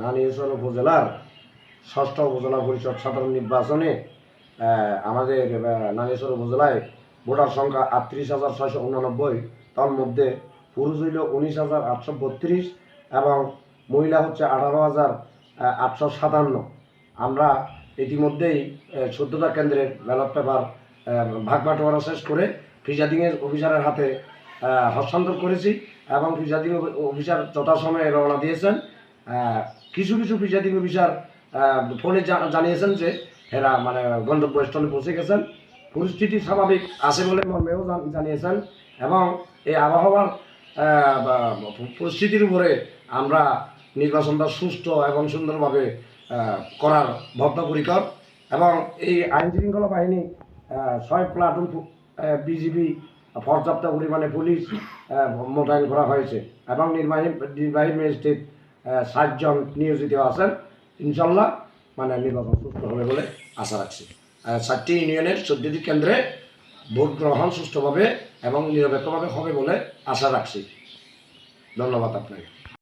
নানিয়েশ্বর উপজেলার ষষ্ঠ উপজেলা পরিষদ সাধারণ নির্বাচনে আমাদের নানিয়েশ্বর উপজেলায় ভোটার সংখ্যা আটত্রিশ হাজার ছয়শো উনানব্বই। তার মধ্যে পুরুষ হইল উনিশ হাজার আটশো বত্রিশ এবং মহিলা হচ্ছে আঠারো হাজার আটশো সাতান্ন। আমরা ইতিমধ্যেই চোদ্দোটা কেন্দ্রের ব্যালট পেপার ভাগ বাটোয়ারা শেষ করে ফিজাদিংয়ের অফিসারের হাতে হস্তান্তর করেছি এবং প্রিজাইডিং অফিসার যথাসময়ে রওনা দিয়েছেন। কিছু কিছু প্রিজাইডিং অফিসার ফোনে জানিয়েছেন যে এরা মানে গন্তব্যস্থলে পৌঁছে গেছেন। পরিস্থিতি স্বাভাবিক আছে বলে মর্মেও জানিয়েছেন এবং এই আবহাওয়ার পরিস্থিতির উপরে আমরা নির্বাচনটা সুস্থ এবং সুন্দরভাবে করার বদ্ধপরিকর এবং এই আইন শৃঙ্খলা বাহিনী ছয় প্লাটুন বিজিবি পর্যাপ্ত পরিমাণে পুলিশ মোতায়েন করা হয়েছে এবং নির্বাহী নির্বাহী ম্যাজিস্ট্রেট ষাটজন নিয়োজিত আছেন ইনশাল্লাহ মানে নির্বাচন সুস্থ হবে বলে আশা রাখছি। ষাটটি ইউনিয়নের চোদ্দটি কেন্দ্রে ভোট গ্রহণ সুষ্ঠুভাবে এবং নিরপেক্ষভাবে হবে বলে আশা রাখছি। ধন্যবাদ আপনাকে।